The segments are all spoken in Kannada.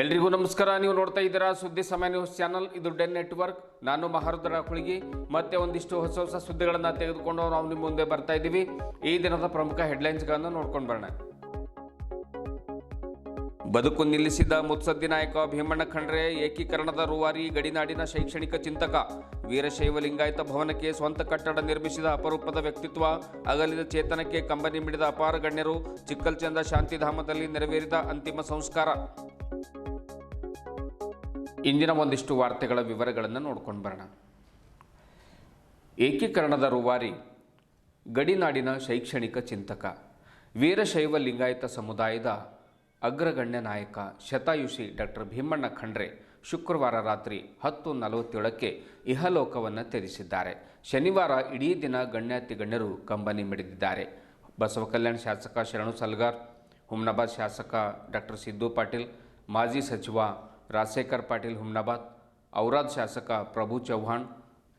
ಎಲ್ರಿಗೂ ನಮಸ್ಕಾರ. ನೀವು ನೋಡ್ತಾ ಇದ್ದೀರಾ ಸುದ್ದಿ ಸಮಯ ನ್ಯೂಸ್ ಚಾನಲ್. ಇದು ಡೆನ್ ನೆಟ್ವರ್ಕ್. ನಾನು ಮಹಾರುದ್ರ ಕುಳಿಗಿ. ಮತ್ತೆ ಒಂದಿಷ್ಟು ಹೊಸ ಹೊಸ ಸುದ್ದಿಗಳನ್ನು ತೆಗೆದುಕೊಂಡು ನಾವು ನಿಮ್ಮ ಮುಂದೆ ಬರ್ತಾ ಇದ್ದೀವಿ. ಈ ದಿನದ ಪ್ರಮುಖ ಹೆಡ್ಲೈನ್ಸ್ಗಳನ್ನು ನೋಡ್ಕೊಂಡು ಬರೋಣ. ಬದುಕು ನಿಲ್ಲಿಸಿದ ಮುತ್ಸದ್ದಿ ನಾಯಕ ಭೀಮಣ್ಣ ಖಂಡ್ರೆ, ಏಕೀಕರಣದ ರೂವಾರಿ ಗಡಿನಾಡಿನ ಶೈಕ್ಷಣಿಕ ಚಿಂತಕ, ವೀರಶೈವ ಲಿಂಗಾಯತ ಭವನಕ್ಕೆ ಸ್ವಂತ ಕಟ್ಟಡ ನಿರ್ಮಿಸಿದ ಅಪರೂಪದ ವ್ಯಕ್ತಿತ್ವ, ಅಗಲಿದ ಚೇತನಕ್ಕೆ ಕಂಬನಿ ಮಿಡಿದ ಅಪಾರ ಗಣ್ಯರು, ಚಿಕ್ಕಲ್ಚಂದ ಶಾಂತಿಧಾಮದಲ್ಲಿ ನೆರವೇರಿದ ಅಂತಿಮ ಸಂಸ್ಕಾರ. ಇಂದಿನ ಒಂದಿಷ್ಟು ವಾರ್ತೆಗಳ ವಿವರಗಳನ್ನು ನೋಡ್ಕೊಂಡು ಬರೋಣ. ಏಕೀಕರಣದ ರೂವಾರಿ, ಗಡಿನಾಡಿನ ಶೈಕ್ಷಣಿಕ ಚಿಂತಕ, ವೀರಶೈವ ಲಿಂಗಾಯತ ಸಮುದಾಯದ ಅಗ್ರಗಣ್ಯ ನಾಯಕ ಶತಾಯುಷಿ ಡಾಕ್ಟರ್ ಭೀಮಣ್ಣ ಖಂಡ್ರೆ ಶುಕ್ರವಾರ ರಾತ್ರಿ ಹತ್ತು ನಲವತ್ತೇಳಕ್ಕೆ ಇಹಲೋಕವನ್ನು ತ್ಯಜಿಸಿದ್ದಾರೆ. ಶನಿವಾರ ಇಡೀ ದಿನ ಗಣ್ಯಾತಿ ಗಣ್ಯರು ಕಂಬನಿ ಮಿಡಿದಿದ್ದಾರೆ. ಬಸವ ಕಲ್ಯಾಣ ಶಾಸಕ ಶರಣು ಸಲ್ಗಾರ್, ಹುಮ್ನಾಬಾದ್ ಶಾಸಕ ಡಾಕ್ಟರ್ ಸಿದ್ದು ಪಾಟೀಲ್ ಮಾಜಿ ಸಚಿವ ರಾಜಶೇಖರ್ ಪಾಟೀಲ್ ಹುಮ್ನಾಬಾದ್, ಔರಾದ್ ಶಾಸಕ ಪ್ರಭು ಚೌಹಾಣ್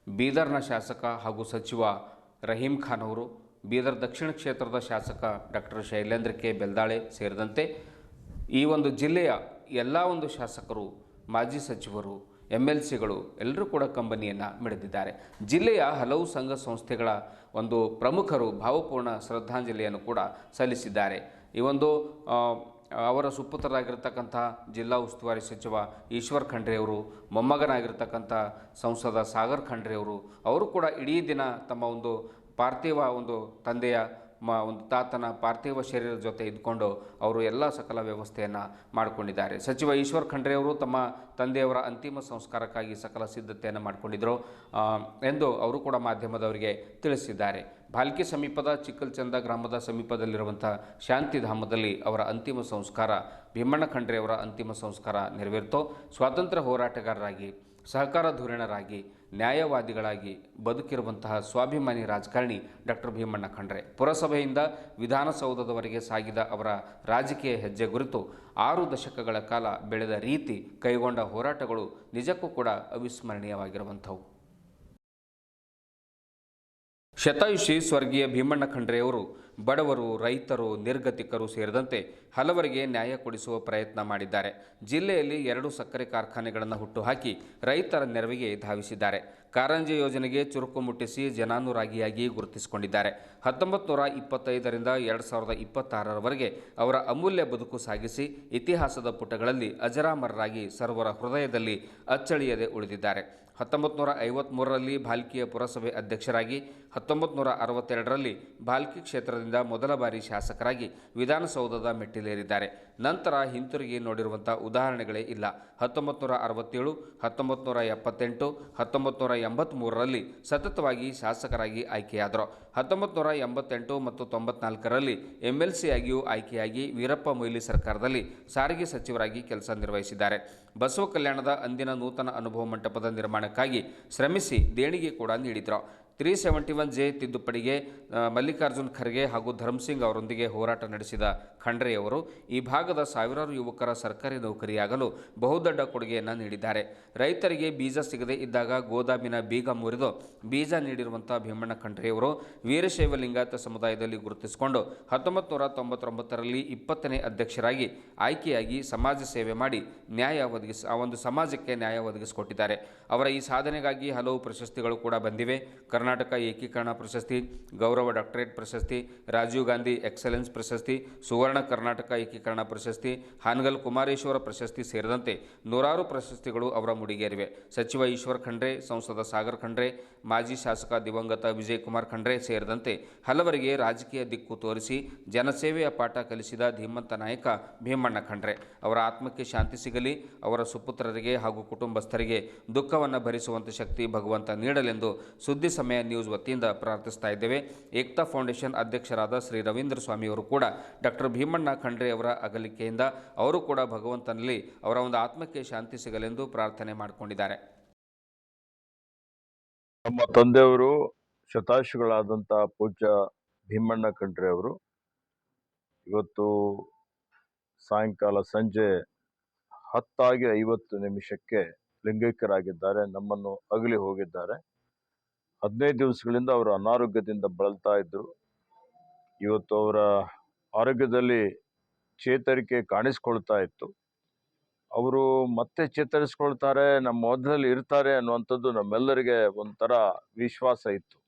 ಬೀದರ್ನ ಶಾಸಕ ಹಾಗೂ ಸಚಿವ ರಹೀಂ ಖಾನ್ ಅವರು, ಬೀದರ್ ದಕ್ಷಿಣ ಕ್ಷೇತ್ರದ ಶಾಸಕ ಡಾಕ್ಟರ್ ಶೈಲೇಂದ್ರ ಕೆ. ಬೆಲ್ದಾಳೆ ಸೇರಿದಂತೆ ಈ ಒಂದು ಜಿಲ್ಲೆಯ ಎಲ್ಲ ಒಂದು ಶಾಸಕರು, ಮಾಜಿ ಸಚಿವರು ಎಂ ಎಲ್ ಸಿಗಳು ಎಲ್ಲರೂ ಕೂಡ ಕಂಬನಿಯನ್ನು ಮಿಡಿದಿದ್ದಾರೆ. ಜಿಲ್ಲೆಯ ಹಲವು ಸಂಘ ಸಂಸ್ಥೆಗಳ ಒಂದು ಪ್ರಮುಖರು ಭಾವಪೂರ್ಣ ಶ್ರದ್ಧಾಂಜಲಿಯನ್ನು ಕೂಡ ಸಲ್ಲಿಸಿದ್ದಾರೆ. ಈ ಒಂದು ಅವರ ಸುಪುತ್ರರಾಗಿರ್ತಕ್ಕಂಥ ಜಿಲ್ಲಾ ಉಸ್ತುವಾರಿ ಸಚಿವ ಈಶ್ವರ್ ಖಂಡ್ರೆ ಅವರು, ಮೊಮ್ಮಗನಾಗಿರ್ತಕ್ಕಂಥ ಸಂಸದ ಸಾಗರ್ ಖಂಡ್ರೆ ಅವರು ಅವರು ಕೂಡ ಇಡೀ ದಿನ ತಮ್ಮ ಒಂದು ಪಾರ್ಥಿವ ಒಂದು ತಂದೆಯ ಮ, ಒಂದು ತಾತನ ಪಾರ್ಥಿವ ಶರೀರದ ಜೊತೆ ಇದ್ಕೊಂಡು ಅವರು ಎಲ್ಲ ಸಕಲ ವ್ಯವಸ್ಥೆಯನ್ನು ಮಾಡಿಕೊಂಡಿದ್ದಾರೆ. ಸಚಿವ ಈಶ್ವರ್ ಖಂಡ್ರೆ ಅವರು ತಮ್ಮ ತಂದೆಯವರ ಅಂತಿಮ ಸಂಸ್ಕಾರಕ್ಕಾಗಿ ಸಕಲ ಸಿದ್ಧತೆಯನ್ನು ಮಾಡಿಕೊಂಡಿದ್ದರು ಎಂದು ಅವರು ಕೂಡ ಮಾಧ್ಯಮದವರಿಗೆ ತಿಳಿಸಿದ್ದಾರೆ. ಭಾಲ್ಕಿ ಸಮೀಪದ ಚಿಕ್ಕಲ್ಚಂದ ಗ್ರಾಮದ ಸಮೀಪದಲ್ಲಿರುವಂಥ ಶಾಂತಿಧಾಮದಲ್ಲಿ ಅವರ ಅಂತಿಮ ಸಂಸ್ಕಾರ ಭೀಮಣ್ಣ ಖಂಡ್ರೆಯವರ ಅಂತಿಮ ಸಂಸ್ಕಾರ ನೆರವೇರಿತು. ಸ್ವಾತಂತ್ರ್ಯ ಹೋರಾಟಗಾರರಾಗಿ, ಸಹಕಾರ ಧುರೀಣರಾಗಿ ನ್ಯಾಯವಾದಿಗಳಾಗಿ ಬದುಕಿರುವಂತಹ ಸ್ವಾಭಿಮಾನಿ ರಾಜಕಾರಣಿ ಡಾಕ್ಟರ್ ಭೀಮಣ್ಣ ಖಂಡ್ರೆ. ಪುರಸಭೆಯಿಂದ ವಿಧಾನಸೌಧದವರೆಗೆ ಸಾಗಿದ ಅವರ ರಾಜಕೀಯ ಹೆಜ್ಜೆ ಕುರಿತು ಆರು ದಶಕಗಳ ಕಾಲ ಬೆಳೆದ ರೀತಿ ಕೈಗೊಂಡ ಹೋರಾಟಗಳು ನಿಜಕ್ಕೂ ಕೂಡ ಅವಿಸ್ಮರಣೀಯವಾಗಿರುವಂಥವು. ಶತಾಯುಷಿ ಸ್ವರ್ಗೀಯ ಭೀಮಣ್ಣ ಖಂಡ್ರೆಯವರು ಬಡವರು, ರೈತರು, ನಿರ್ಗತಿಕರು ಸೇರಿದಂತೆ ಹಲವರಿಗೆ ನ್ಯಾಯ ಕೊಡಿಸುವ ಪ್ರಯತ್ನ ಮಾಡಿದ್ದಾರೆ. ಜಿಲ್ಲೆಯಲ್ಲಿ ಎರಡು ಸಕ್ಕರೆ ಕಾರ್ಖಾನೆಗಳನ್ನು ಹುಟ್ಟುಹಾಕಿ ರೈತರ ನೆರವಿಗೆ ಧಾವಿಸಿದ್ದಾರೆ. ಕಾರಂಜಿ ಯೋಜನೆಗೆ ಚುರುಕು ಮುಟ್ಟಿಸಿ ಜನಾನುರಾಗಿಯಾಗಿ ಗುರುತಿಸಿಕೊಂಡಿದ್ದಾರೆ. ಹತ್ತೊಂಬತ್ತು ನೂರ ಇಪ್ಪತ್ತೈದರಿಂದ ಎರಡು ಸಾವಿರದ ಇಪ್ಪತ್ತಾರರವರೆಗೆ ಅವರ ಅಮೂಲ್ಯ ಬದುಕು ಸಾಗಿಸಿ ಇತಿಹಾಸದ ಪುಟಗಳಲ್ಲಿ ಅಜರಾಮರರಾಗಿ ಸರ್ವರ ಹೃದಯದಲ್ಲಿ ಅಚ್ಚಳಿಯದೆ ಉಳಿದಿದ್ದಾರೆ. ಹತ್ತೊಂಬತ್ತು ನೂರ ಐವತ್ತ್ಮೂರರಲ್ಲಿ ಭಾಲ್ಕಿಯ ಪುರಸಭೆ ಅಧ್ಯಕ್ಷರಾಗಿ ಹತ್ತೊಂಬತ್ತು ನೂರ ಅರವತ್ತೆರಡರಲ್ಲಿ ಭಾಲ್ಕಿ ಕ್ಷೇತ್ರದಿಂದ ಮೊದಲ ಬಾರಿ ಶಾಸಕರಾಗಿ ವಿಧಾನಸೌಧದ ಮೆಟ್ಟಿಲೇರಿದ್ದಾರೆ. ನಂತರ ಹಿಂತಿರುಗಿ ನೋಡಿರುವಂಥ ಉದಾಹರಣೆಗಳೇ ಇಲ್ಲ. ಹತ್ತೊಂಬತ್ತು ನೂರ ಅರವತ್ತೇಳು ಹತ್ತೊಂಬತ್ತು ನೂರ ಎಪ್ಪತ್ತೆಂಟು ಹತ್ತೊಂಬತ್ತು ನೂರ ಎಂಬತ್ತ್ಮೂರರಲ್ಲಿ ಸತತವಾಗಿ ಶಾಸಕರಾಗಿ ಆಯ್ಕೆಯಾದರು. ಹತ್ತೊಂಬತ್ತು ನೂರ ಎಂಬತ್ತೆಂಟು ಮತ್ತು ತೊಂಬತ್ನಾಲ್ಕರಲ್ಲಿ ಎಂ ಎಲ್ ಸಿಯಾಗಿಯೂ ಆಯ್ಕೆಯಾಗಿ ವೀರಪ್ಪ ಮೊಯ್ಲಿ ಸರ್ಕಾರದಲ್ಲಿ ಸಾರಿಗೆ ಸಚಿವರಾಗಿ ಕೆಲಸ ನಿರ್ವಹಿಸಿದ್ದಾರೆ. ಬಸವ ಕಲ್ಯಾಣದ ಅಂದಿನ ನೂತನ ಅನುಭವ ಮಂಟಪದ ನಿರ್ಮಾಣಕ್ಕಾಗಿ ಶ್ರಮಿಸಿ ದೇಣಿಗೆ ಕೂಡ ನೀಡಿದರು. ತ್ರೀ ಸೆವೆಂಟಿ ಒನ್ ಜೆ ತಿದ್ದುಪಡಿಗೆ ಮಲ್ಲಿಕಾರ್ಜುನ್ ಖರ್ಗೆ ಹಾಗೂ ಧರ್ಮಸಿಂಗ್ ಅವರೊಂದಿಗೆ ಹೋರಾಟ ನಡೆಸಿದ ಖಂಡ್ರೆಯವರು ಈ ಭಾಗದ ಸಾವಿರಾರು ಯುವಕರ ಸರ್ಕಾರಿ ನೌಕರಿಯಾಗಲು ಬಹುದೊಡ್ಡ ಕೊಡುಗೆಯನ್ನು ನೀಡಿದ್ದಾರೆ. ರೈತರಿಗೆ ಬೀಜ ಸಿಗದೇ ಇದ್ದಾಗ ಗೋದಾಮಿನ ಬೀಗ ಮುರಿದು ಬೀಜ ನೀಡಿರುವಂಥ ಭೀಮಣ್ಣ ಖಂಡ್ರೆಯವರು ವೀರಶೈವ ಲಿಂಗಾಯತ ಸಮುದಾಯದಲ್ಲಿ ಗುರುತಿಸಿಕೊಂಡು ಹತ್ತೊಂಬತ್ತು ನೂರ ತೊಂಬತ್ತೊಂಬತ್ತರಲ್ಲಿ ಇಪ್ಪತ್ತನೇ ಅಧ್ಯಕ್ಷರಾಗಿ ಆಯ್ಕೆಯಾಗಿ ಸಮಾಜ ಸೇವೆ ಮಾಡಿ ನ್ಯಾಯ ಒದಗಿಸಿ, ಆ ಒಂದು ಸಮಾಜಕ್ಕೆ ನ್ಯಾಯ ಒದಗಿಸಿಕೊಟ್ಟಿದ್ದಾರೆ. ಅವರ ಈ ಸಾಧನೆಗಾಗಿ ಹಲವು ಪ್ರಶಸ್ತಿಗಳು ಕೂಡ ಬಂದಿವೆ. ಕರ್ನಾಟಕ ಏಕೀಕರಣ ಪ್ರಶಸ್ತಿ, ಗೌರವ ಡಾಕ್ಟರೇಟ್ ಪ್ರಶಸ್ತಿ, ರಾಜೀವ್ ಗಾಂಧಿ ಎಕ್ಸಲೆನ್ಸ್ ಪ್ರಶಸ್ತಿ, ಸುವರ್ಣ ಕರ್ನಾಟಕ ಏಕೀಕರಣ ಪ್ರಶಸ್ತಿ, ಹಾನಗಲ್ ಕುಮಾರೇಶ್ವರ ಪ್ರಶಸ್ತಿ ಸೇರಿದಂತೆ ನೂರಾರು ಪ್ರಶಸ್ತಿಗಳು ಅವರ ಮುಡಿಗೇರಿವೆ. ಸಚಿವ ಈಶ್ವರ್ ಖಂಡ್ರೆ, ಸಂಸದ ಸಾಗರ್ ಖಂಡ್ರೆ, ಮಾಜಿ ಶಾಸಕ ದಿವಂಗತ ವಿಜಯ್ ಕುಮಾರ್ ಖಂಡ್ರೆ ಸೇರಿದಂತೆ ಹಲವರಿಗೆ ರಾಜಕೀಯ ದಿಕ್ಕು ತೋರಿಸಿ ಜನಸೇವೆಯ ಪಾಠ ಕಲಿಸಿದ ಧೀಮಂತ ನಾಯಕ ಭೀಮಣ್ಣ ಖಂಡ್ರೆ. ಅವರ ಆತ್ಮಕ್ಕೆ ಶಾಂತಿ ಸಿಗಲಿ, ಅವರ ಸುಪುತ್ರರಿಗೆ ಹಾಗೂ ಕುಟುಂಬಸ್ಥರಿಗೆ ದುಃಖವನ್ನು ಭರಿಸುವಂಥ ಶಕ್ತಿ ಭಗವಂತ ನೀಡಲೆಂದು ಸುದ್ದಿ ಸಮಯ ನ್ಯೂಸ್ ವತಿಯಿಂದ ಪ್ರಾರ್ಥಿಸ್ತಾ ಇದ್ದೇವೆ. ಏಕ್ತಾ ಫೌಂಡೇಶನ್ ಅಧ್ಯಕ್ಷರಾದ ಶ್ರೀ ರವೀಂದ್ರ ಸ್ವಾಮಿಯವರು ಕೂಡ ಡಾಕ್ಟರ್ ಭೀಮಣ್ಣ ಖಂಡ್ರೆ ಅವರ ಅಗಲಿಕೆಯಿಂದ ಅವರು ಕೂಡ ಭಗವಂತನಲ್ಲಿ ಅವರ ಒಂದು ಆತ್ಮಕ್ಕೆ ಶಾಂತಿ ಸಿಗಲೆಂದು ಪ್ರಾರ್ಥನೆ ಮಾಡಿಕೊಂಡಿದ್ದಾರೆ. ನಮ್ಮ ತಂದೆಯವರು ಶತಾಶುಗಳಾದಂಥ ಪೂಜ್ಯ ಭೀಮಣ್ಣ ಖಂಡ್ರೆ ಅವರು. ಇವತ್ತು ಸಾಯಂಕಾಲ ಸಂಜೆ ಹತ್ತಾಗಿ ಐವತ್ತು ನಿಮಿಷಕ್ಕೆ ಲಿಂಗೈಕ್ಯರಾಗಿದ್ದಾರೆ, ನಮ್ಮನ್ನು ಅಗಲಿ ಹೋಗಿದ್ದಾರೆ. ಹದಿನೈದು ದಿವಸಗಳಿಂದ ಅವರು ಅನಾರೋಗ್ಯದಿಂದ ಬಳಲ್ತಾ ಇದ್ದರು ಇವತ್ತು ಅವರ ಆರೋಗ್ಯದಲ್ಲಿ ಚೇತರಿಕೆ ಕಾಣಿಸ್ಕೊಳ್ತಾ ಇತ್ತು. ಅವರು ಮತ್ತೆ ಚೇತರಿಸ್ಕೊಳ್ತಾರೆ, ನಮ್ಮ ಮೊದಲಲ್ಲಿ ಇರ್ತಾರೆ ಅನ್ನುವಂಥದ್ದು ನಮ್ಮೆಲ್ಲರಿಗೆ ಒಂಥರ ವಿಶ್ವಾಸ ಇತ್ತು.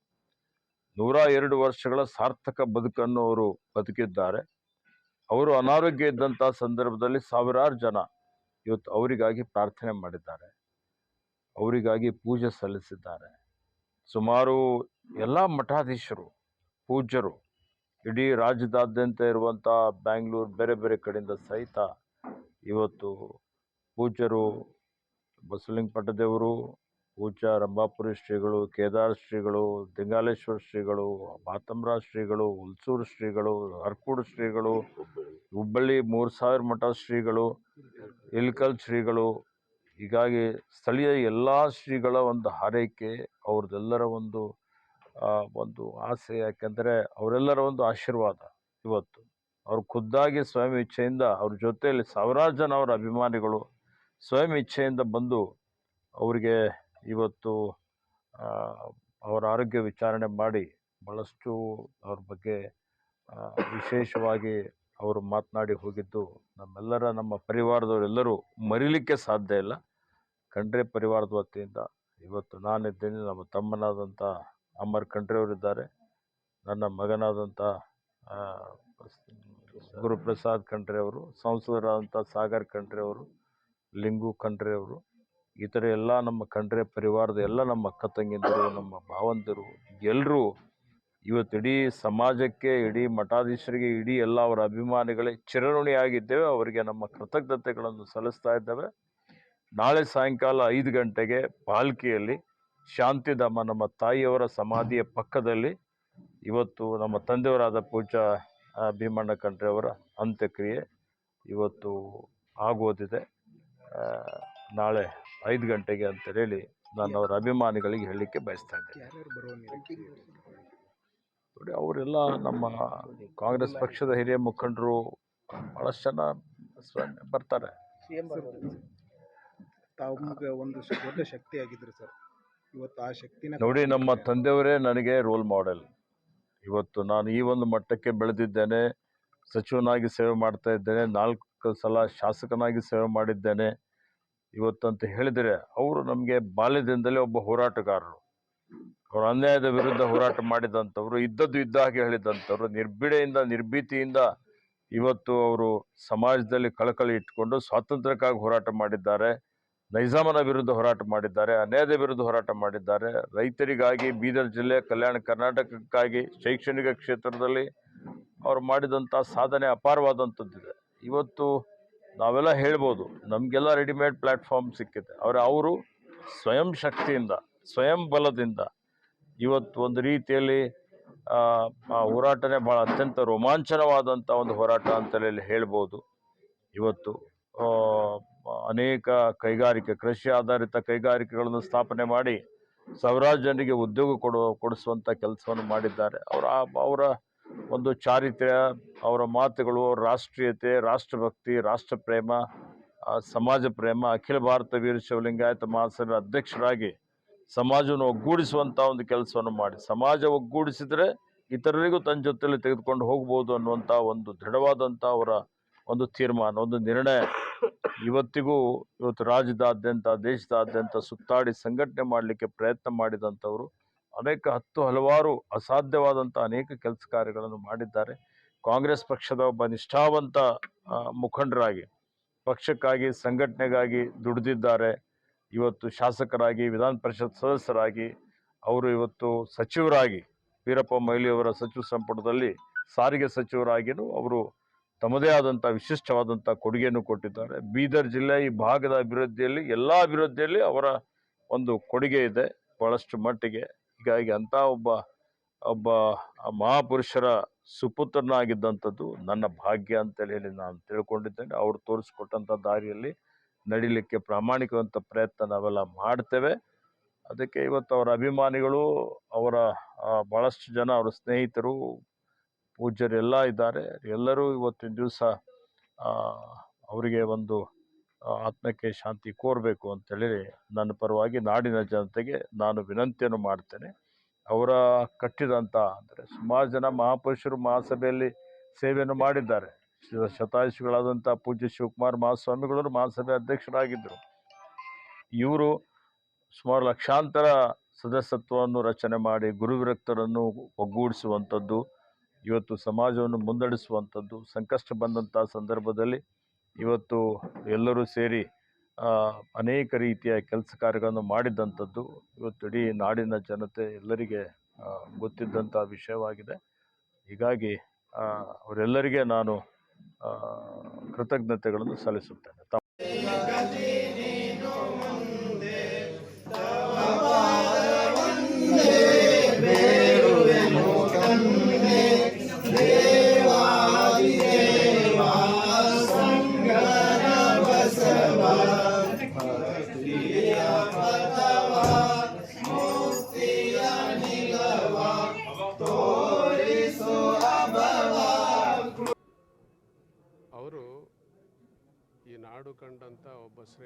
ನೂರ ಎರಡು ವರ್ಷಗಳ ಸಾರ್ಥಕ ಬದುಕನ್ನು ಅವರು ಬದುಕಿದ್ದಾರೆ. ಅವರು ಅನಾರೋಗ್ಯ ಇದ್ದಂಥ ಸಂದರ್ಭದಲ್ಲಿ ಸಾವಿರಾರು ಜನ ಇವತ್ತು ಅವರಿಗಾಗಿ ಪ್ರಾರ್ಥನೆ ಮಾಡಿದ್ದಾರೆ. ಅವರಿಗಾಗಿ ಪೂಜೆ ಸಲ್ಲಿಸಿದ್ದಾರೆ. ಸುಮಾರು ಎಲ್ಲ ಮಠಾಧೀಶರು, ಪೂಜ್ಯರು ಇಡೀ ರಾಜ್ಯದಾದ್ಯಂತ ಇರುವಂಥ ಬ್ಯಾಂಗ್ಳೂರು ಬೇರೆ ಬೇರೆ ಕಡೆಯಿಂದ ಸಹಿತ ಇವತ್ತು ಪೂಜ್ಯರು ಬಸವಲಿಂಗ ಪಟ್ಟದೇವರು, ಪೂಜ್ಯ ರಂಭಾಪುರಿ ಶ್ರೀಗಳು, ಕೇದಾರ ಶ್ರೀಗಳು ದಿಂಗಾಲೇಶ್ವರ ಶ್ರೀಗಳು, ಬಾತಂಬ್ರ ಶ್ರೀಗಳು, ಹುಲ್ಸೂರು ಶ್ರೀಗಳು ಅರ್ಕೂಡು ಶ್ರೀಗಳು, ಹುಬ್ಬಳ್ಳಿ ಮೂರು ಸಾವಿರ ಮಠ ಶ್ರೀಗಳು, ಇಲ್ಕಲ್ ಶ್ರೀಗಳು. ಹೀಗಾಗಿ ಸ್ಥಳೀಯ ಎಲ್ಲ ಶ್ರೀಗಳ ಒಂದು ಹಾರೈಕೆ, ಅವ್ರದ್ದೆಲ್ಲರ ಒಂದು ಒಂದು ಆಸೆ. ಯಾಕೆಂದರೆ ಅವರೆಲ್ಲರ ಒಂದು ಆಶೀರ್ವಾದ ಇವತ್ತು. ಅವ್ರು ಖುದ್ದಾಗಿ ಸ್ವಯಂ ಇಚ್ಛೆಯಿಂದ ಅವ್ರ ಜೊತೆಯಲ್ಲಿ ಸಾವಿರಾರು ಜನ ಅವರ ಅಭಿಮಾನಿಗಳು ಸ್ವಯಂ ಇಚ್ಛೆಯಿಂದ ಬಂದು ಅವರಿಗೆ ಇವತ್ತು ಅವರ ಆರೋಗ್ಯ ವಿಚಾರಣೆ ಮಾಡಿ ಭಾಳಷ್ಟು ಅವ್ರ ಬಗ್ಗೆ ವಿಶೇಷವಾಗಿ ಅವರು ಮಾತನಾಡಿ ಹೋಗಿದ್ದು ನಮ್ಮೆಲ್ಲರ, ನಮ್ಮ ಪರಿವಾರದವರೆಲ್ಲರೂ ಮರಿಲಿಕ್ಕೆ ಸಾಧ್ಯ ಇಲ್ಲ. ಖಂಡ್ರೆ ಪರಿವಾರದ ವತಿಯಿಂದ ಇವತ್ತು ನಾನಿದ್ದೇನೆ. ನಮ್ಮ ತಮ್ಮನಾದಂಥ ಅಮರ್ ಖಂಡ್ರೆಯವರಿದ್ದಾರೆ ನನ್ನ ಮಗನಾದಂಥ ಗುರುಪ್ರಸಾದ್ ಖಂಡ್ರೆ ಅವರು ಸಂಸದರಾದಂಥ ಸಾಗರ್ ಖಂಡ್ರೆ ಅವರು, ಲಿಂಗು ಖಂಡ್ರೆ ಅವರು, ಇತರ ಎಲ್ಲ ನಮ್ಮ ಖಂಡ್ರೆ ಪರಿವಾರದ ಎಲ್ಲ ನಮ್ಮ ಅಕ್ಕ ತಂಗಿಯಂದಿರು, ನಮ್ಮ ಭಾವಂದಿರು ಎಲ್ಲರೂ ಇವತ್ತು ಇಡೀ ಸಮಾಜಕ್ಕೆ, ಇಡೀ ಮಠಾಧೀಶರಿಗೆ, ಇಡೀ ಎಲ್ಲ ಅವರ ಅಭಿಮಾನಿಗಳೇ ಚಿರಋಣಿಯಾಗಿದ್ದೇವೆ ಅವರಿಗೆ ನಮ್ಮ ಕೃತಜ್ಞತೆಗಳನ್ನು ಸಲ್ಲಿಸ್ತಾ ಇದ್ದೇವೆ. ನಾಳೆ ಸಾಯಂಕಾಲ ಐದು ಗಂಟೆಗೆ ಪಾಲ್ಕಿಯಲ್ಲಿ ಶಾಂತಿಧಾಮ ನಮ್ಮ ತಾಯಿಯವರ ಸಮಾಧಿಯ ಪಕ್ಕದಲ್ಲಿ ಇವತ್ತು ನಮ್ಮ ತಂದೆಯವರಾದ ಪೂಜಾ ಭೀಮಣ್ಣ ಕಂಡ್ರೆಯವರ ಅವರ ಅಂತ್ಯಕ್ರಿಯೆ ಇವತ್ತು ಆಗೋದಿದೆ ನಾಳೆ ಐದು ಗಂಟೆಗೆ ಅಂತ ಹೇಳಿ ನಾನು ಅವರ ಅಭಿಮಾನಿಗಳಿಗೆ ಹೇಳಲಿಕ್ಕೆ ಬಯಸ್ತಾ ಇದ್ದೇನೆ. ನೋಡಿ ಅವರೆಲ್ಲ ನಮ್ಮ ಕಾಂಗ್ರೆಸ್ ಪಕ್ಷದ ಹಿರಿಯ ಮುಖಂಡರು ಭಾಳಷ್ಟು ಜನ ಬರ್ತಾರೆ. ತಾವು ಒಂದು ದೊಡ್ಡ ಶಕ್ತಿಯಾಗಿದ್ರು ಸರ್. ಇವತ್ತು ಆ ಶಕ್ತಿನ ನೋಡಿ ನಮ್ಮ ತಂದೆಯವರೇ ನನಗೆ ರೋಲ್ ಮಾಡೆಲ್ ಇವತ್ತು ನಾನು ಈ ಒಂದು ಮಟ್ಟಕ್ಕೆ ಬೆಳೆದಿದ್ದೇನೆ ಸಚಿವನಾಗಿ ಸೇವೆ ಮಾಡ್ತಾ ಇದ್ದೇನೆ ನಾಲ್ಕು ಸಲ ಶಾಸಕನಾಗಿ ಸೇವೆ ಮಾಡಿದ್ದೇನೆ. ಇವತ್ತಂತ ಹೇಳಿದರೆ ಅವರು ನಮಗೆ ಬಾಲ್ಯದಿಂದಲೇ ಒಬ್ಬ ಹೋರಾಟಗಾರರು. ಅವರು ಅನ್ಯಾಯದ ವಿರುದ್ಧ ಹೋರಾಟ ಮಾಡಿದಂಥವ್ರು ಇದ್ದದ್ದು ಇದ್ದ ಹಾಗೆ ಹೇಳಿದಂಥವ್ರು ನಿರ್ಭಿಡೆಯಿಂದ ನಿರ್ಭೀತಿಯಿಂದ ಇವತ್ತು ಅವರು ಸಮಾಜದಲ್ಲಿ ಕಳಕಳಿ ಇಟ್ಕೊಂಡು ಸ್ವಾತಂತ್ರ್ಯಕ್ಕಾಗಿ ಹೋರಾಟ ಮಾಡಿದ್ದಾರೆ. ನೈಜಾಮನ ವಿರುದ್ಧ ಹೋರಾಟ ಮಾಡಿದ್ದಾರೆ ಅನ್ಯಾಯದ ವಿರುದ್ಧ ಹೋರಾಟ ಮಾಡಿದ್ದಾರೆ. ರೈತರಿಗಾಗಿ ಬೀದರ್ ಜಿಲ್ಲೆ ಕಲ್ಯಾಣ ಕರ್ನಾಟಕಕ್ಕಾಗಿ ಶೈಕ್ಷಣಿಕ ಕ್ಷೇತ್ರದಲ್ಲಿ ಅವರು ಮಾಡಿದಂಥ ಸಾಧನೆ ಅಪಾರವಾದಂಥದ್ದಿದೆ. ಇವತ್ತು ನಾವೆಲ್ಲ ಹೇಳ್ಬೋದು ನಮಗೆಲ್ಲ ರೆಡಿಮೇಡ್ ಪ್ಲ್ಯಾಟ್ಫಾರ್ಮ್ ಸಿಕ್ಕಿದೆ. ಅವರ ಅವರು ಸ್ವಯಂ ಶಕ್ತಿಯಿಂದ ಸ್ವಯಂ ಬಲದಿಂದ ಇವತ್ತು ಒಂದು ರೀತಿಯಲ್ಲಿ ಆ, ಹೋರಾಟನೇ ಭಾಳ ಅತ್ಯಂತ ರೋಮಾಂಚನವಾದಂಥ ಒಂದು ಹೋರಾಟ ಅಂತಲೇ ಹೇಳ್ಬೋದು. ಇವತ್ತು ಅನೇಕ ಕೈಗಾರಿಕೆ, ಕೃಷಿ ಆಧಾರಿತ ಕೈಗಾರಿಕೆಗಳನ್ನು ಸ್ಥಾಪನೆ ಮಾಡಿ ಸಾವಿರಾರು ಜನರಿಗೆ ಉದ್ಯೋಗ ಕೊಡುವ ಕೊಡಿಸುವಂಥ ಕೆಲಸವನ್ನು ಮಾಡಿದ್ದಾರೆ. ಅವರ ಅವರ ಒಂದು ಚಾರಿತ್ರ್ಯ, ಅವರ ಮಾತುಗಳು, ರಾಷ್ಟ್ರೀಯತೆ, ರಾಷ್ಟ್ರಭಕ್ತಿ ರಾಷ್ಟ್ರ ಪ್ರೇಮ ಸಮಾಜ ಪ್ರೇಮ, ಅಖಿಲ ಭಾರತ ವೀರ ಶಿವಲಿಂಗಾಯತ ಮಹಾಸಭೆ ಅಧ್ಯಕ್ಷರಾಗಿ ಸಮಾಜವನ್ನು ಒಗ್ಗೂಡಿಸುವಂಥ ಒಂದು ಕೆಲಸವನ್ನು ಮಾಡಿ. ಸಮಾಜ ಒಗ್ಗೂಡಿಸಿದರೆ ಇತರರಿಗೂ ತನ್ನ ಜೊತೆಯಲ್ಲಿ ತೆಗೆದುಕೊಂಡು ಹೋಗ್ಬೋದು ಅನ್ನುವಂಥ ಒಂದು ದೃಢವಾದಂಥ ಅವರ ಒಂದು ತೀರ್ಮಾನ, ಒಂದು ನಿರ್ಣಯ. ಇವತ್ತಿಗೂ ಇವತ್ತು ರಾಜ್ಯದಾದ್ಯಂತ, ದೇಶದಾದ್ಯಂತ ಸುತ್ತಾಡಿ ಸಂಘಟನೆ ಮಾಡಲಿಕ್ಕೆ ಪ್ರಯತ್ನ ಮಾಡಿದಂಥವರು ಅನೇಕ ಹತ್ತು ಹಲವಾರು ಅಸಾಧ್ಯವಾದಂಥ ಅನೇಕ ಕೆಲಸ ಕಾರ್ಯಗಳನ್ನು ಮಾಡಿದ್ದಾರೆ. ಕಾಂಗ್ರೆಸ್ ಪಕ್ಷದ ಒಬ್ಬ ನಿಷ್ಠಾವಂತ ಮುಖಂಡರಾಗಿ, ಪಕ್ಷಕ್ಕಾಗಿ, ಸಂಘಟನೆಗಾಗಿ ದುಡಿದಿದ್ದಾರೆ. ಇವತ್ತು ಶಾಸಕರಾಗಿ, ವಿಧಾನ ಪರಿಷತ್ ಸದಸ್ಯರಾಗಿ, ಅವರು ಇವತ್ತು ಸಚಿವರಾಗಿ, ವೀರಪ್ಪ ಮೊಯ್ಲಿಯವರ ಸಚಿವ ಸಂಪುಟದಲ್ಲಿ ಸಾರಿಗೆ ಸಚಿವರಾಗಿಯೂ ಅವರು ತಮ್ಮದೇ ಆದಂಥ ವಿಶಿಷ್ಟವಾದಂಥ ಕೊಡುಗೆಯನ್ನು ಕೊಟ್ಟಿದ್ದಾರೆ. ಬೀದರ್ ಜಿಲ್ಲೆ ಈ ಭಾಗದ ಅಭಿವೃದ್ಧಿಯಲ್ಲಿ, ಎಲ್ಲ ಅಭಿವೃದ್ಧಿಯಲ್ಲಿ ಅವರ ಒಂದು ಕೊಡುಗೆ ಇದೆ ಬಹಳಷ್ಟು ಮಟ್ಟಿಗೆ. ಹೀಗಾಗಿ ಅಂಥ ಒಬ್ಬ ಒಬ್ಬ ಮಹಾಪುರುಷರ ಸುಪುತ್ರನಾಗಿದ್ದಂಥದ್ದು ನನ್ನ ಭಾಗ್ಯ ಅಂತೇಳಿ ಹೇಳಿ ನಾನು ತಿಳ್ಕೊಂಡಿದ್ದೇನೆ. ಅವರು ತೋರಿಸ್ಕೊಟ್ಟಂಥ ದಾರಿಯಲ್ಲಿ ನಡಿಲಿಕ್ಕೆ ಪ್ರಾಮಾಣಿಕವಂತ ಪ್ರಯತ್ನ ನಾವೆಲ್ಲ ಮಾಡ್ತೇವೆ. ಅದಕ್ಕೆ ಇವತ್ತು ಅವರ ಅಭಿಮಾನಿಗಳು, ಅವರ ಭಾಳಷ್ಟು ಜನ, ಅವರ ಸ್ನೇಹಿತರು ಪೂಜ್ಯರು ಎಲ್ಲ ಇದ್ದಾರೆ. ಎಲ್ಲರೂ ಇವತ್ತಿನ ದಿವಸ ಅವರಿಗೆ ಒಂದು ಆತ್ಮಕ್ಕೆ ಶಾಂತಿ ಕೋರಬೇಕು ಅಂತೇಳಿ ನನ್ನ ಪರವಾಗಿ ನಾಡಿನ ಜನತೆಗೆ ನಾನು ವಿನಂತಿಯನ್ನು ಮಾಡ್ತೇನೆ. ಅವರ ಕಟ್ಟಿದಂಥ ಅಂದರೆ ಸುಮಾರು ಜನ ಮಹಾಪುರುಷರು ಮಹಾಸಭೆಯಲ್ಲಿ ಸೇವೆಯನ್ನು ಮಾಡಿದ್ದಾರೆ. ಶತಾಯುಷಿಗಳಾದಂಥ ಪೂಜ್ಯ ಶಿವಕುಮಾರ್ ಮಹಾಸ್ವಾಮಿಗಳವರು ಮಹಾಸಭೆ ಅಧ್ಯಕ್ಷರಾಗಿದ್ದರು. ಇವರು ಸುಮಾರು ಲಕ್ಷಾಂತರ ಸದಸ್ಯತ್ವವನ್ನು ರಚನೆ ಮಾಡಿ ಗುರುವಿರಕ್ತರನ್ನು ಒಗ್ಗೂಡಿಸುವಂಥದ್ದು ಇವತ್ತು ಸಮಾಜವನ್ನು ಮುನ್ನಡೆಸುವಂಥದ್ದು ಸಂಕಷ್ಟ ಬಂದಂಥ ಸಂದರ್ಭದಲ್ಲಿ ಇವತ್ತು ಎಲ್ಲರೂ ಸೇರಿ ಅನೇಕ ರೀತಿಯ ಕೆಲಸ ಕಾರ್ಯಗಳನ್ನು ಮಾಡಿದ್ದಂಥದ್ದು ಇವತ್ತು ಇಡೀ ನಾಡಿನ ಜನತೆ ಎಲ್ಲರಿಗೆ ಗೊತ್ತಿದ್ದಂಥ ವಿಷಯವಾಗಿದೆ. ಹೀಗಾಗಿ ಅವರೆಲ್ಲರಿಗೆ ನಾನು ಕೃತಜ್ಞತೆಗಳನ್ನು ಸಲ್ಲಿಸುತ್ತೇನೆ.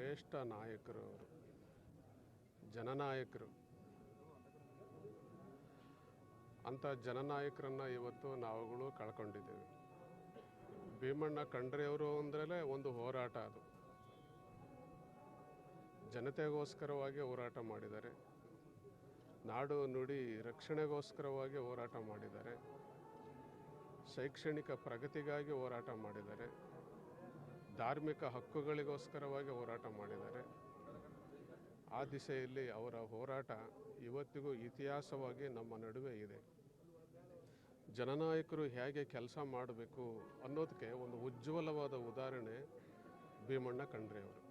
ಶ್ರೇಷ್ಠ ನಾಯಕರು ಅವರು, ಜನನಾಯಕರು. ಅಂಥ ಜನನಾಯಕರನ್ನ ಇವತ್ತು ನಾವುಗಳು ಕಳ್ಕೊಂಡಿದ್ದೇವೆ. ಭೀಮಣ್ಣ ಖಂಡ್ರೆಯವರು ಅಂದ್ರೇ ಒಂದು ಹೋರಾಟ ಅದು. ಜನತೆಗೋಸ್ಕರವಾಗಿ ಹೋರಾಟ ಮಾಡಿದ್ದಾರೆ. ನಾಡು ನುಡಿ ರಕ್ಷಣೆಗೋಸ್ಕರವಾಗಿ ಹೋರಾಟ ಮಾಡಿದ್ದಾರೆ. ಶೈಕ್ಷಣಿಕ ಪ್ರಗತಿಗಾಗಿ ಹೋರಾಟ ಮಾಡಿದ್ದಾರೆ. ಧಾರ್ಮಿಕ ಹಕ್ಕುಗಳಿಗೋಸ್ಕರವಾಗಿ ಹೋರಾಟ ಮಾಡಿದ್ದಾರೆ. ಆ ದಿಸೆಯಲ್ಲಿ ಅವರ ಹೋರಾಟ ಇವತ್ತಿಗೂ ಇತಿಹಾಸವಾಗಿ ನಮ್ಮ ನಡುವೆ ಇದೆ. ಜನನಾಯಕರು ಹೇಗೆ ಕೆಲಸ ಮಾಡಬೇಕು ಅನ್ನೋದಕ್ಕೆ ಒಂದು ಉಜ್ವಲವಾದ ಉದಾಹರಣೆ ಭೀಮಣ್ಣ ಖಂಡ್ರೆ ಅವರು.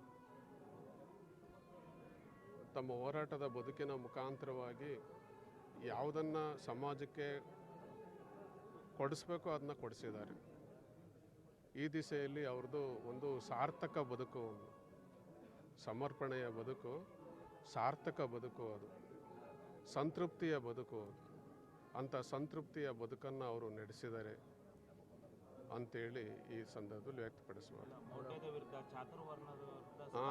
ತಮ್ಮ ಹೋರಾಟದ ಬದುಕಿನ ಮುಖಾಂತರವಾಗಿ ಯಾವುದನ್ನು ಸಮಾಜಕ್ಕೆ ಕೊಡಿಸ್ಬೇಕು ಅದನ್ನ ಕೊಡಿಸಿದ್ದಾರೆ. ಈ ದಿಸೆಯಲ್ಲಿ ಅವ್ರದ್ದು ಒಂದು ಸಾರ್ಥಕ ಬದುಕು ಸಮರ್ಪಣೆಯ ಬದುಕು ಸಾರ್ಥಕ ಬದುಕು ಅದು. ಸಂತೃಪ್ತಿಯ ಬದುಕು ಅಂತ ಅಂಥ ಸಂತೃಪ್ತಿಯ ಬದುಕನ್ನು ಅವರು ನಡೆಸಿದ್ದಾರೆ ಅಂತೇಳಿ ಈ ಸಂದರ್ಭದಲ್ಲಿ ವ್ಯಕ್ತಪಡಿಸುವ ಹಾ.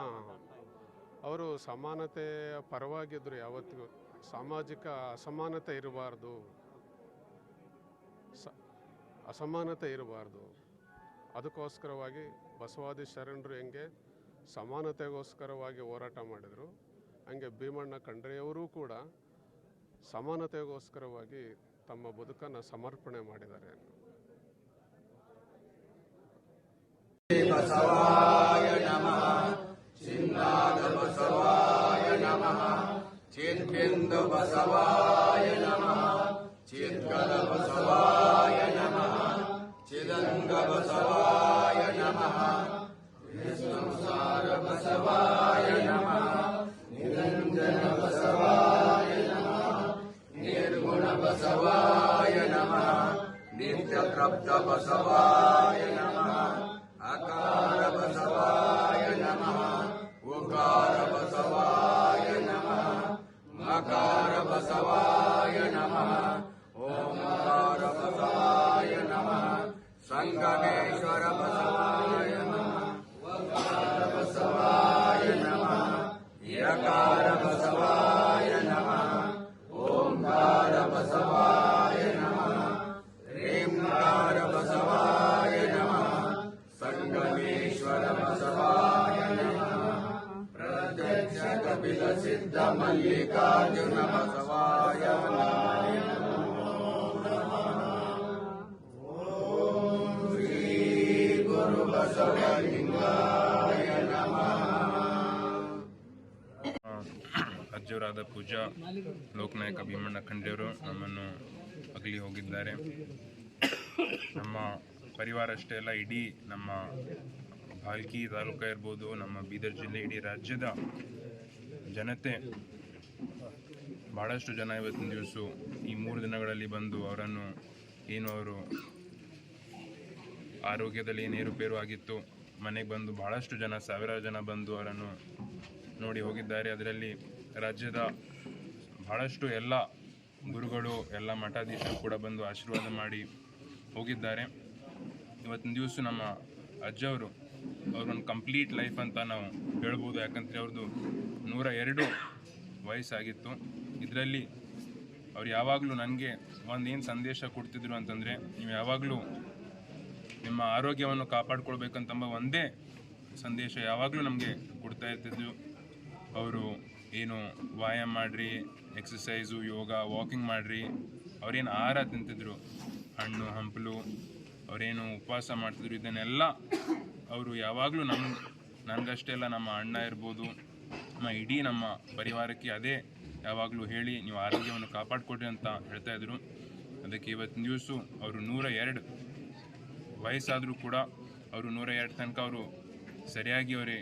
ಅವರು ಸಮಾನತೆಯ ಪರವಾಗಿದ್ದರು ಯಾವತ್ತಿಗೂ. ಸಾಮಾಜಿಕ ಅಸಮಾನತೆ ಇರಬಾರ್ದು. ಅಸಮಾನತೆ ಇರಬಾರ್ದು. ಅದಕ್ಕೋಸ್ಕರವಾಗಿ ಬಸವಾದಿ ಶರಣರು ಹೆಂಗೆ ಸಮಾನತೆಗೋಸ್ಕರವಾಗಿ ಹೋರಾಟ ಮಾಡಿದರು. ಹಂಗೆ ಭೀಮಣ್ಣ ಖಂಡ್ರೆಯವರೂ ಕೂಡ ಸಮಾನತೆಗೋಸ್ಕರವಾಗಿ ತಮ್ಮ ಬದುಕನ್ನು ಸಮರ್ಪಣೆ ಮಾಡಿದ್ದಾರೆ. ಬಸವಾಯ ನಮಃ. ಚಿದಂಗ ಬಸವಾಯ ನಮಃ ವಿಷ್ಣುಸಾರ ಬಸವಾಯ ನಮಃ ನಿರಂಜನ ಬಸವಾಯ ನಮಃ ನಿರ್ಗುಣ ಬಸವಾಯ ನಮಃ ನಿತ್ಯ ತೃಪ್ತ ಸಂಗಮೇಶ್ವರ ಬಸವಾಯ ಅಜ್ಜವರಾದ ಪೂಜಾ ಲೋಕನಾಯಕ ಭೀಮಣ್ಣ ಖಂಡ್ರೆಯವರು ನಮ್ಮನ್ನು ಅಗಲಿ ಹೋಗಿದ್ದಾರೆ. ನಮ್ಮ ಪರಿವಾರ ಅಷ್ಟೇ ಅಲ್ಲ, ಇಡೀ ನಮ್ಮ ಭಾಲ್ಕಿ ತಾಲೂಕ ಇರ್ಬೋದು, ನಮ್ಮ ಬೀದರ್ ಜಿಲ್ಲೆ, ಇಡೀ ರಾಜ್ಯದ ಜನತೆ ಭಾಳಷ್ಟು ಜನ ಇವತ್ತಿನ ದಿವಸ ಈ ಮೂರು ದಿನಗಳಲ್ಲಿ ಬಂದು ಅವರನ್ನು, ಏನು ಅವರು ಆರೋಗ್ಯದಲ್ಲಿ ಏನು ಏರುಪೇರು ಆಗಿತ್ತು. ಮನೆಗೆ ಬಂದು ಬಹಳಷ್ಟು ಜನ, ಸಾವಿರಾರು ಜನ ಬಂದು ಅವರನ್ನು ನೋಡಿ ಹೋಗಿದ್ದಾರೆ. ಅದರಲ್ಲಿ ರಾಜ್ಯದ ಬಹಳಷ್ಟು ಎಲ್ಲ ಗುರುಗಳು, ಎಲ್ಲ ಮಠಾಧೀಶರು ಕೂಡ ಬಂದು ಆಶೀರ್ವಾದ ಮಾಡಿ ಹೋಗಿದ್ದಾರೆ. ಇವತ್ತಿನ ದಿವಸ ನಮ್ಮ ಅಜ್ಜವರು, ಅವ್ರೊಂದು ಕಂಪ್ಲೀಟ್ ಲೈಫ್ ಅಂತ ನಾವು ಹೇಳ್ಬೋದು. ಯಾಕಂದರೆ ಅವ್ರದ್ದು ನೂರ ಎರಡು ವಯಸ್ಸಾಗಿತ್ತು. ಇದರಲ್ಲಿ ಅವ್ರು ಯಾವಾಗಲೂ ನನಗೆ ಒಂದು ಏನು ಸಂದೇಶ ಕೊಡ್ತಿದ್ರು ಅಂತಂದರೆ, ನೀವು ಯಾವಾಗಲೂ ನಿಮ್ಮ ಆರೋಗ್ಯವನ್ನು ಕಾಪಾಡ್ಕೊಳ್ಬೇಕಂತಂಬ ಒಂದೇ ಸಂದೇಶ ಯಾವಾಗಲೂ ನಮಗೆ ಕೊಡ್ತಾ ಇರ್ತಿದ್ದು ಅವರು ಏನು ವ್ಯಾಯಾಮ ಮಾಡಿರಿ ಎಕ್ಸಸೈಸು ಯೋಗ ವಾಕಿಂಗ್ ಮಾಡಿರಿ. ಅವ್ರೇನು ಆಹಾರ ತಿಂತಿದ್ರು, ಹಣ್ಣು, ಹಂಪಲು, ಅವರೇನು ಉಪವಾಸ ಮಾಡ್ತಿದ್ರು, ಇದನ್ನೆಲ್ಲ ಅವರು ಯಾವಾಗಲೂ ನಮ್ಮ ನನಗಷ್ಟೇ ಅಲ್ಲ, ನಮ್ಮ ಅಣ್ಣ ಇರ್ಬೋದು, ನಮ್ಮ ಇಡೀ ನಮ್ಮ ಪರಿವಾರಕ್ಕೆ ಅದೇ ಯಾವಾಗಲೂ ಹೇಳಿ ನೀವು ಆರೋಗ್ಯವನ್ನು ಕಾಪಾಡಿಕೊಡ್ರಿ ಅಂತ ಹೇಳ್ತಾಯಿದ್ರು ಅದಕ್ಕೆ ಇವತ್ತಿನ ದಿವಸ ಅವರು ನೂರ ಎರಡು ವಯಸ್ಸಾದರೂ ಕೂಡ ಅವರು ನೂರ ಎರಡು ತನಕ ಅವರು ಸರಿಯಾಗಿ ಅವರೇ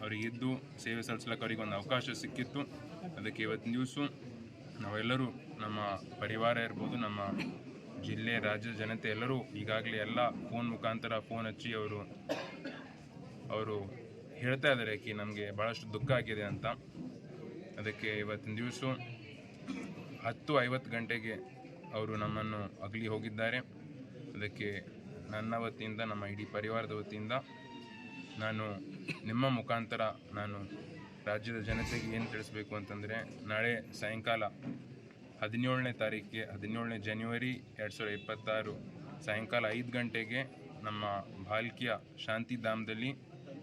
ಅವ್ರಿಗೆ ಇದ್ದು ಸೇವೆ ಸಲ್ಲಿಸ್ಲಿಕ್ಕೆ ಅವ್ರಿಗೆ ಒಂದು ಅವಕಾಶ ಸಿಕ್ಕಿತ್ತು. ಅದಕ್ಕೆ ಇವತ್ತಿನ ದಿವಸ ನಾವೆಲ್ಲರೂ ನಮ್ಮ ಪರಿವಾರ ಇರ್ಬೋದು, ನಮ್ಮ ಜಿಲ್ಲೆ, ರಾಜ್ಯ ಜನತೆ ಎಲ್ಲರೂ ಈಗಾಗಲೇ ಎಲ್ಲ ಫೋನ್ ಮುಖಾಂತರ ಫೋನ್ ಹಚ್ಚಿ ಅವರು ಅವರು ಹೇಳ್ತಾ ಇದ್ದಾರೆ ಕಿ ನಮಗೆ ಭಾಳಷ್ಟು ದುಃಖ ಆಗಿದೆ ಅಂತ. ಅದಕ್ಕೆ ಇವತ್ತಿನ ದಿವಸ ಹತ್ತು ಐವತ್ತು ಗಂಟೆಗೆ ಅವರು ನಮ್ಮನ್ನು ಅಗಲಿ ಹೋಗಿದ್ದಾರೆ. ಅದಕ್ಕೆ ನನ್ನ ವತಿಯಿಂದ, ನಮ್ಮ ಇಡೀ ಪರಿವಾರದ ವತಿಯಿಂದ ನಾನು ನಿಮ್ಮ ಮುಖಾಂತರ ನಾನು ರಾಜ್ಯದ ಜನತೆಗೆ ಏನು ತಿಳಿಸ್ಬೇಕು ಅಂತಂದರೆ, ನಾಳೆ ಸಾಯಂಕಾಲ ಹದಿನೇಳನೇ ತಾರೀಕಿಗೆ, ಹದಿನೇಳನೇ ಜನವರಿ ಎರಡು ಸಾವಿರದ ಇಪ್ಪತ್ತಾರು ಸಾಯಂಕಾಲ ಐದು ಗಂಟೆಗೆ ನಮ್ಮ ಭಾಲ್ಕಿಯ ಶಾಂತಿಧಾಮದಲ್ಲಿ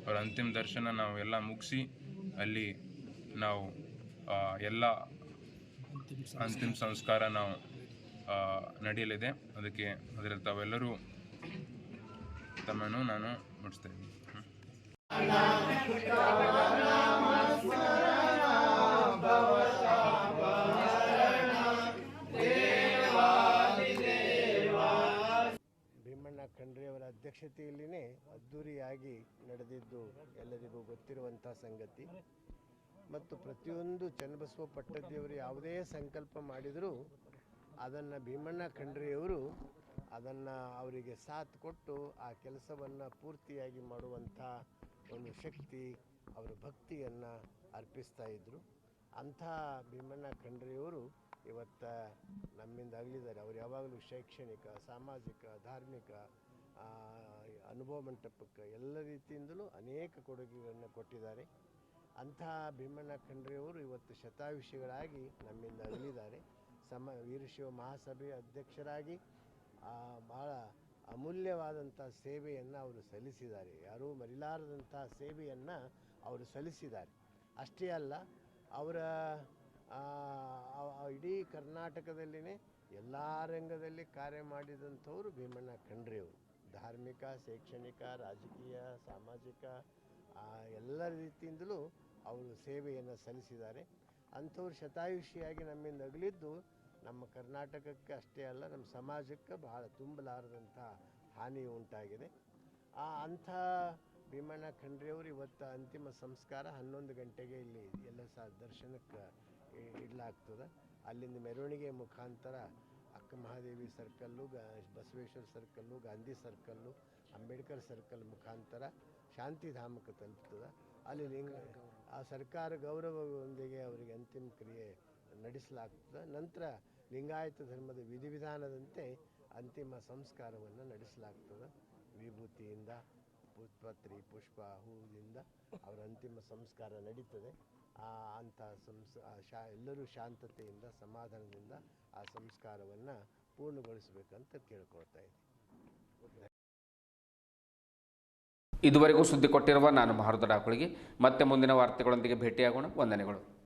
ಅವರ ಅಂತಿಮ ದರ್ಶನ ನಾವು ಎಲ್ಲ ಮುಗಿಸಿ, ಅಲ್ಲಿ ನಾವು ಎಲ್ಲ ಅಂತಿಮ ಸಂಸ್ಕಾರ ನಾವು ನಡೆಯಲಿದೆ. ಅದಕ್ಕೆ ಅದರಲ್ಲಿ ತಾವೆಲ್ಲರೂ ತಮ್ಮನ್ನು ನಾನು ಮುಟ್ಟಿಸ್ತಾ ಇದ್ದೀನಿ. ಭೀಮಣ್ಣ ಖಂಡ್ರೆಯವರ ಅಧ್ಯಕ್ಷತೆಯಲ್ಲಿನೇ ಅದ್ದೂರಿಯಾಗಿ ನಡೆದಿದ್ದು ಎಲ್ಲರಿಗೂ ಗೊತ್ತಿರುವಂಥ ಸಂಗತಿ ಮತ್ತು ಪ್ರತಿಯೊಂದು ಚನ್ನಬಸವ ಪಟ್ಟದಿಯವರು ಯಾವುದೇ ಸಂಕಲ್ಪ ಮಾಡಿದರೂ ಅದನ್ನು ಭೀಮಣ್ಣ ಖಂಡ್ರೆಯವರು ಅದನ್ನು ಅವರಿಗೆ ಸಾಥ್ ಕೊಟ್ಟು ಆ ಕೆಲಸವನ್ನು ಪೂರ್ತಿಯಾಗಿ ಮಾಡುವಂಥ ಒಂದು ಶಕ್ತಿ ಅವರ ಭಕ್ತಿಯನ್ನು ಅರ್ಪಿಸ್ತಾ ಇದ್ದರು ಅಂಥ ಭೀಮಣ್ಣ ಖಂಡ್ರೆಯವರು ಇವತ್ತು ನಮ್ಮಿಂದ ಅಗಲಿದ್ದಾರೆ ಅವರು ಯಾವಾಗಲೂ ಶೈಕ್ಷಣಿಕ, ಸಾಮಾಜಿಕ, ಧಾರ್ಮಿಕ ಅನುಭವ ಮಂಟಪಕ್ಕೆ ಎಲ್ಲ ರೀತಿಯಿಂದಲೂ ಅನೇಕ ಕೊಡುಗೆಗಳನ್ನು ಕೊಟ್ಟಿದ್ದಾರೆ. ಅಂಥ ಭೀಮಣ್ಣ ಖಂಡ್ರೆಯವರು ಇವತ್ತು ಶತಾಯುಷಿಗಳಾಗಿ ನಮ್ಮಿಂದ ಅಗಲಿದ್ದಾರೆ ಸಮ, ವೀರಶಿವ ಮಹಾಸಭೆ ಅಧ್ಯಕ್ಷರಾಗಿ ಬಹಳ ಅಮೂಲ್ಯವಾದಂಥ ಸೇವೆಯನ್ನು ಅವರು ಸಲ್ಲಿಸಿದ್ದಾರೆ. ಯಾರೂ ಮರಿಲಾರದಂಥ ಸೇವೆಯನ್ನು ಅವರು ಸಲ್ಲಿಸಿದ್ದಾರೆ. ಅಷ್ಟೇ ಅಲ್ಲ, ಅವರ ಇಡೀ ಕರ್ನಾಟಕದಲ್ಲಿನೇ ಎಲ್ಲ ರಂಗದಲ್ಲಿ ಕಾರ್ಯ ಮಾಡಿದಂಥವರು ಭೀಮಣ್ಣ ಖಂಡ್ರೆಯವರು ಧಾರ್ಮಿಕ, ಶೈಕ್ಷಣಿಕ, ರಾಜಕೀಯ, ಸಾಮಾಜಿಕ ಎಲ್ಲ ರೀತಿಯಿಂದಲೂ ಅವರು ಸೇವೆಯನ್ನು ಸಲ್ಲಿಸಿದ್ದಾರೆ. ಅಂಥವ್ರು ಶತಾಯುಷಿಯಾಗಿ ನಮ್ಮಿಂದ ಅಗಲಿದ್ದು ನಮ್ಮ ಕರ್ನಾಟಕಕ್ಕೆ ಅಷ್ಟೇ ಅಲ್ಲ, ನಮ್ಮ ಸಮಾಜಕ್ಕೆ ಬಹಳ ತುಂಬಲಾರದಂಥ ಹಾನಿ ಉಂಟಾಗಿದೆ. ಆ ಅಂಥ ಭೀಮಣ್ಣ ಖಂಡ್ರೆಯವರು ಇವತ್ತು ಅಂತಿಮ ಸಂಸ್ಕಾರ ಹನ್ನೊಂದು ಗಂಟೆಗೆ ಇಲ್ಲಿ ಎಲ್ಲ ಸಹ ದರ್ಶನಕ್ಕೆ ಇಡ್ಲಾಗ್ತದೆ. ಅಲ್ಲಿಂದ ಮೆರವಣಿಗೆ ಮುಖಾಂತರ ಅಕ್ಕ ಮಹಾದೇವಿ ಸರ್ಕಲ್ಲು, ಗ, Basaveshwara circle, Gandhi circle, Ambedkar circle ಮುಖಾಂತರ ಶಾಂತಿಧಾಮಕ್ಕೆ ತಲುಪ್ತದೆ. ಅಲ್ಲಿ ಲಿಂಗ, ಆ ಸರ್ಕಾರ ಗೌರವದೊಂದಿಗೆ ಅವರಿಗೆ ಅಂತಿಮ ಕ್ರಿಯೆ ನಡೆಸಲಾಗ್ತದೆ. ನಂತರ ಲಿಂಗಾಯತ ಧರ್ಮದ ವಿಧಿವಿಧಾನದಂತೆ ಅಂತಿಮ ಸಂಸ್ಕಾರವನ್ನು ನಡೆಸಲಾಗ್ತದೆ. ವಿಭೂತಿಯಿಂದ, ಪುಷ್ಪತ್ರಿ ಪುಷ್ಪ ಹೂವಿನಿಂದ ಅವರ ಅಂತಿಮ ಸಂಸ್ಕಾರ ನಡೀತದೆ. ಆ ಅಂಥ ಸಂಸ್ ಶಾ, ಎಲ್ಲರೂ ಶಾಂತತೆಯಿಂದ, ಸಮಾಧಾನದಿಂದ ಆ ಸಂಸ್ಕಾರವನ್ನು ಪೂರ್ಣಗೊಳಿಸಬೇಕಂತ ಕೇಳ್ಕೊಳ್ತಾ ಇದುವರೆಗೂ ಸುದ್ದಿ ಕೊಟ್ಟಿರುವ ನಾನು ಮಹಾರುದ ಡಾಕುಳಿಗೆ. ಮತ್ತೆ ಮುಂದಿನ ವಾರ್ತೆಗಳೊಂದಿಗೆ ಭೇಟಿಯಾಗೋಣ. ವಂದನೆಗಳು.